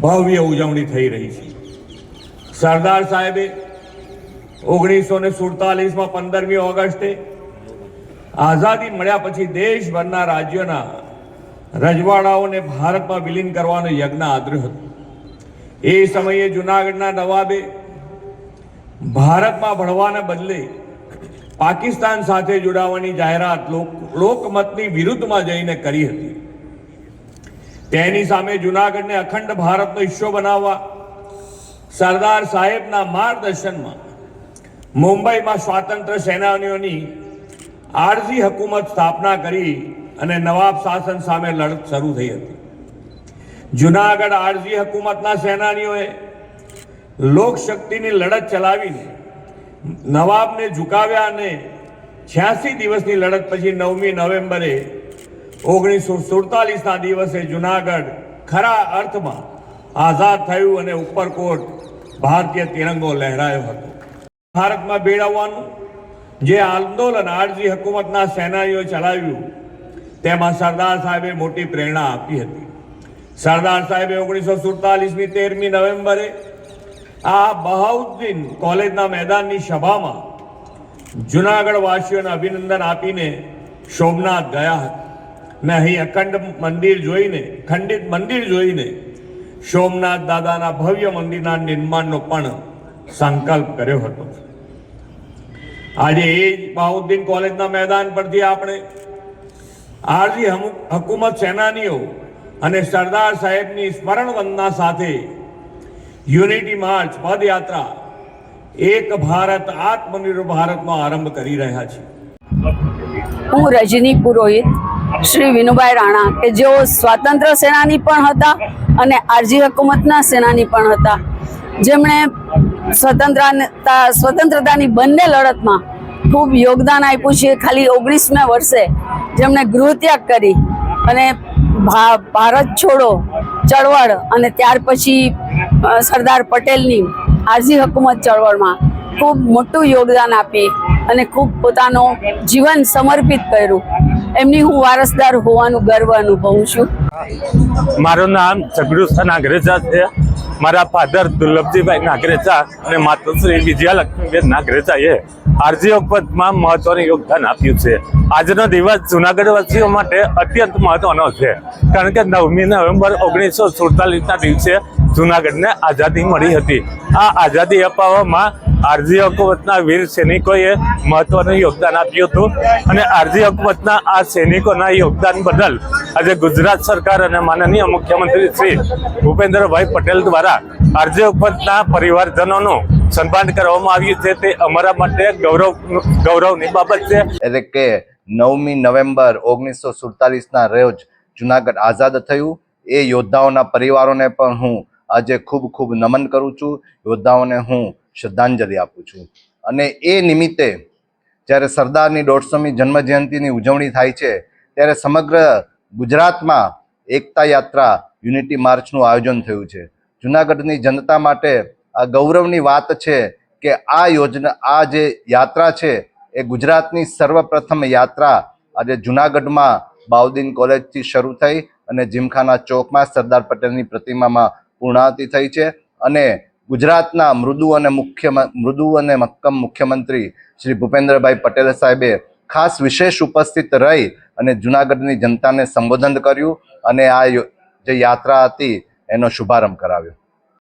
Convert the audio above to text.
ભવ્ય ઉજવણી થઈ રહી છે. સરદાર સાહેબે ઓગણીસો ને સુડતાલીસમાં પંદરમી ઓગસ્ટે આઝાદી મળ્યા પછી દેશભરના રાજ્યોના રજવાડાઓને ભારતમાં વિલીન કરવાનો યજ્ઞ આદર્યો હતો. એ સમયે જુનાગઢના નવાબે ભારતમાં ભળવાને બદલે પાકિસ્તાન સાથે જોડાવાની જાહેરાત લોક- લોકમતની વિરુદ્ધમાં જઈને કરી હતી. તેની સામે જુનાગઢને અખંડ ભારતનો હિસ્સો બનાવવા સરદાર સાહેબના માર્ગદર્શનમાં મુંબઈમાં સ્વાતંત્ર્ય સેનાનીઓની આરજી હકુમત સ્થાપના કરી અને નવાબ શાસન સામે લડત શરૂ થઈ હતી. જુનાગઢ આરજી હકુમતના સેનાનીઓએ લોકશક્તિની લડત ચલાવીને નવાબને ઝુકાવ્યા અને છ્યાસી દિવસની લડત પછી નવમી નવેમ્બરે ઓગણીસો સુડતાલીસના દિવસે જુનાગઢ ખરા અર્થમાં આઝાદ થયું અને ઉપરકોટ ભારતીય તિરંગો લહેરાયો હતો. ભારતમાં ભેળવવાનું, જે આંદોલન આરજી હકુમતના સેનાનીઓ ચલાવ્યું, તેમાં સરદાર સાહેબે મોટી પ્રેરણા આપી હતી. સરદાર સાહેબે ઓગણીસો સુડતાલીસની તેરમી નવેમ્બરે આ બહાઉદ્દીન કોલેજના મેદાનની સભામાં જુનાગઢ વાસીઓને અભિનંદન આપીને સોમનાથ ગયા હતા. ને અહીં અખંડ મંદિર જોઈને, ખંડિત મંદિર જોઈને સોમનાથ દાદાના ભવ્ય મંદિરના નિર્માણનો પણ સંકલ્પ કર્યો હતો. આજે એ જ બહાઉદ્દીન કોલેજના મેદાન પરથી આપણે આરજી હકુમત સેનાનીઓ અને સરદાર સાહેબની સ્મરણ વંદના સાથે યુનિટી માર્ચ, પદયાત્રા, એક ભારત, આત્મનિર્ભર ભારતનો આરંભ કરી રહ્યા છે હું રજની પુરોહિત શ્રી વિનુભાઈ રાણા, કે જેઓ સ્વાતંત્ર્ય સેનાની પણ હતા અને આરજી હકુમતના સેનાની પણ હતા. જેમણે સ્વતંત્રતા, સ્વતંત્રતાની બંને લડતમાં ખૂબ યોગદાન આપ્યું છે. ખાલી ઓગણીસમે વર્ષે જેમણે ગૃહત્યાગ કરી અને ભારત છોડો, ચળવળ અને ત્યાર પછી સરદાર પટેલની આરજી હકુમત ચળવળમાં ખૂબ મોટું યોગદાન આપી અને ખૂબ પોતાનું જીવન સમર્પિત કર્યું. એમની હું વારસદાર હોવાનું ગર્વ અનુભવું છું. મારું નામ જગડુસા નાગરેજા છે. મારા ફાધર દુર્લભજીભાઈ નાગરેજા અને માતુશ્રી વિજયાલક્ષ્મીબેન નાગરેજાએ આરજી ઉપજમાં મહત્વનું યોગદાન આપ્યું છે. આજનો દિવસ જુનાગઢ વાસીઓ માટે અત્યંત મહત્વનો છે. કારણ કે નવમી નવેમ્બર ઓગણીસો સુડતાલીસના દિવસે જુનાગઢને આઝાદી મળી હતી. આ આઝાદી અપાવવામાં આરજી હકુમતના વીર સૈનિકોએ મહત્વનું યોગદાન આપ્યું હતું અને આરજી હકુમતના આ સૈનિકોના યોગદાન બદલ આજે ગુજરાત સરકાર અને માનનીય મુખ્યમંત્રી શ્રી ભૂપેન્દ્રભાઈ પટેલ દ્વારા આરજી હકુમતના પરિવારજનોનું સન્માન કરવામાં આવ્યું છે. તે અમારા માટે ગૌરવ, ગૌરવની બાબત છે. એટલે કે નવમી નવેમ્બર ઓગણીસો સુડતાલીસના રોજ જુનાગઢ આઝાદ થયું. એ યોદ્ધાઓના પરિવારોને પણ હું આજે ખૂબ ખૂબ નમન કરું છું. યોદ્ધાઓને હું શ્રદ્ધાંજલિ આપું છું. અને એ નિમિત્તે જ્યારે સરદારની દોઢસોમી જન્મજયંતિની ઉજવણી થાય છે, ત્યારે સમગ્ર ગુજરાતમાં એકતા યાત્રા યુનિટી માર્ચનું આયોજન થયું છે. જુનાગઢની જનતા માટે આ ગૌરવની વાત છે કે આ યોજના, આ જે યાત્રા છે, એ ગુજરાતની સર્વપ્રથમ યાત્રા આજે જુનાગઢમાં બાઉદ્દીન કોલેજથી શરૂ થઈ અને જીમખાના ચોકમાં સરદાર પટેલની પ્રતિમામાં પૂર્ણાહુતિ થઈ છે અને ગુજરાતના મૃદુ અને મુખ્ય મૃદુ અને મક્કમ મુખ્યમંત્રી શ્રી ભૂપેન્દ્રભાઈ પટેલ સાહેબે ખાસ વિશેષ ઉપસ્થિત રહી અને જુનાગઢની જનતાને સંબોધન કર્યું અને આ જે યાત્રા હતી એનો શુભારંભ કરાવ્યો.